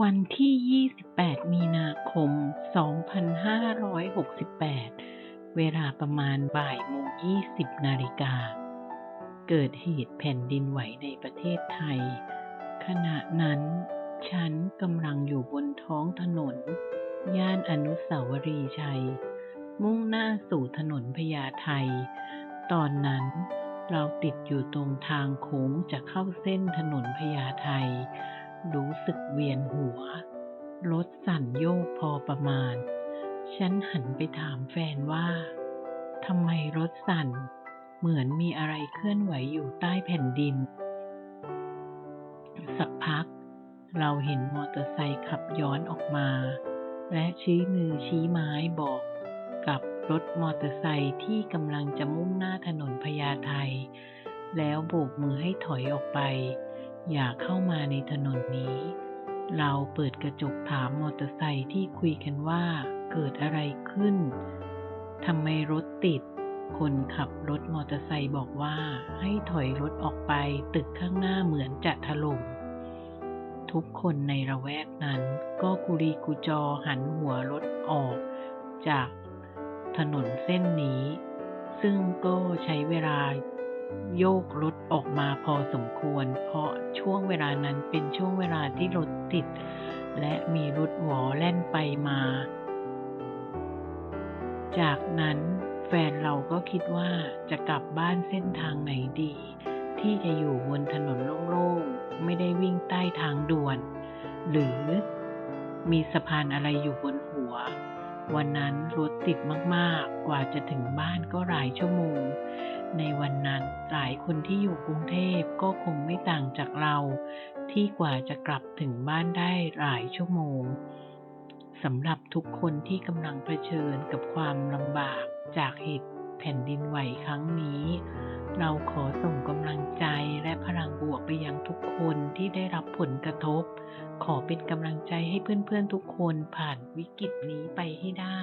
วันที่ 28 มีนาคม 2568 เวลาประมาณบ่ายโมง 20 นาฬิกา เกิดเหตุแผ่นดินไหวในประเทศไทย ขณะนั้น ฉันกำลังอยู่บนท้องถนน ย่านอนุสาวรีย์ชัย มุ่งหน้าสู่ถนนพญาไทตอนนั้นเราติดอยู่ตรงทางโค้งจะเข้าเส้นถนนพญาไท รู้สึกเวียนหัว รถสั่นโยกพอประมาณ ฉันหันไปถามแฟนว่าทำไมรถสั่น เหมือนมีอะไรเคลื่อนไหวอยู่ใต้แผ่นดิน สักพัก เราเห็นมอเตอร์ไซค์ขับย้อนออกมา และชี้มือชี้ไม้บอกกับรถมอเตอร์ไซค์ที่กำลังจะมุ่งหน้าถนนพญาไทแล้วโบกมือให้ถอยออกไป อย่าเข้ามาในถนนนี้ เราเปิดกระจกถามมอเตอร์ไซค์ที่คุยกันว่าเกิดอะไรขึ้น ทำไมรถติด คนขับรถมอเตอร์ไซค์บอกว่าให้ถอยรถออกไปตึกข้างหน้าเหมือนจะถล่ม ทุกคนในระแวกนั้นก็กุลีกุจอหันหัวรถออกจากถนนเส้นนี้ ซึ่งก็ใช้เวลา โยกรถออกมาพอสมควร เพราะช่วงเวลานั้นเป็นช่วงเวลาที่รถติด และมีรถหวอแล่นไปมา จากนั้นแฟนเราก็คิดว่าจะกลับบ้านเส้นทางไหนดี ที่จะอยู่บนถนนโล่งๆ ไม่ได้วิ่งใต้ทางด่วน หรือมีสะพานอะไรอยู่บนหัว วันนั้นรถติดมากๆ กว่าจะถึงบ้านก็หลายชั่วโมง ในวันนั้นหลายคนที่อยู่กรุงเทพก็คงไม่ต่างจากเราที่กว่าจะกลับถึงบ้านได้หลายชั่วโมงสำหรับทุกคนที่กำลังเผชิญกับความลำบากจากเหตุแผ่นดินไหวครั้งนี้ เราขอส่งกำลังใจและพลังบวกไปยังทุกคนที่ได้รับผลกระทบ ขอเป็นกำลังใจให้เพื่อนๆทุกคนผ่านวิกฤตนี้ไปให้ได้